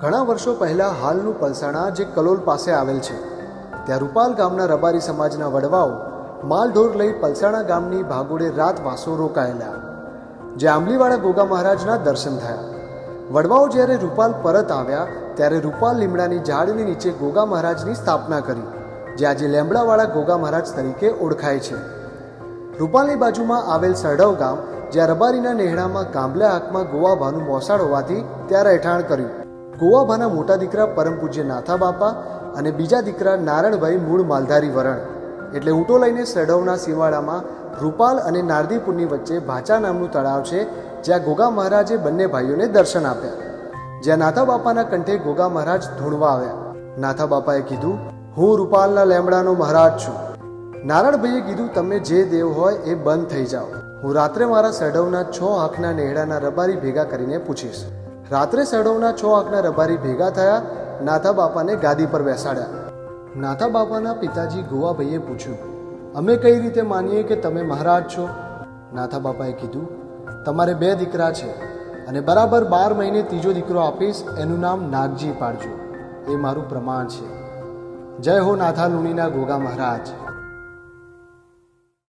ઘણા વર્ષો પહેલાં હાલનું પલસાણા જે કલોલ પાસે આવેલ છે, ત્યાં રૂપાલ ગામના રબારી સમાજના વડવાઓ માલઢોર લઈ પલસાણા ગામની ભાગોળે રાત વાસો રોકાયેલા, જે આંબલીવાળા ગોગા મહારાજના દર્શન થયા. વડવાઓ જ્યારે રૂપાલ પરત આવ્યા, ત્યારે રૂપાલ લીમડાની ઝાડની નીચે ગોગા મહારાજની સ્થાપના કરી, જે આજે લેમડાવાળા ગોગા મહારાજ તરીકે ઓળખાય છે. રૂપાલની બાજુમાં આવેલ સરડવ ગામ, જ્યાં રબારીના નેહડામાં કાંબલા ગોવા ભાનું મોસાળ હોવાથી ત્યાં રહેઠાણ કર્યું. ગોવાભાના મોટા દીકરા પરમ પૂજ્ય નાથા બાપા અને બીજા દીકરા નારણભાઈ મૂળ માલધારી વરણ. એટલે ઊંટો લઈને સરડવના સીવાડામાં રૂપાલ અને નારદીપુરની વચ્ચે ભાચા નામનું તળાવ છે, જ્યાં ગોગા મહારાજે બંને ભાઈઓને દર્શન આપ્યા. જ્યાં નાથા બાપાના કંઠે ગોગા મહારાજ ધૂણવા આવ્યા. નાથા બાપાએ કીધું, હું રૂપાલના લેમડાનો મહારાજ છું. નારણભાઈએ કીધું, તમે જે દેવ હોય એ બંધ થઈ જાઓ. હું રાત્રે મારા સડવના છ આંખના નેહડાના રબારી ભેગા કરીને પૂછીશ. રાત્રે સડવના છ આંખના રબારી ભેગા થયા, નાથા બાપાને ગાદી પર બેસાડ્યા. નાથા બાપાના પિતાજી ગોવાભાઈએ પૂછ્યું, અમે કઈ રીતે માનીએ કે તમે મહારાજ છો? નાથા બાપાએ કીધું, તમારે બે દીકરા છે અને બરાબર બાર મહિને ત્રીજો દીકરો આપીશ, એનું નામ નાગજી પાડજો. એ મારું પ્રમાણ છે. જય હો નાથા લુણીના ગોગા મહારાજ.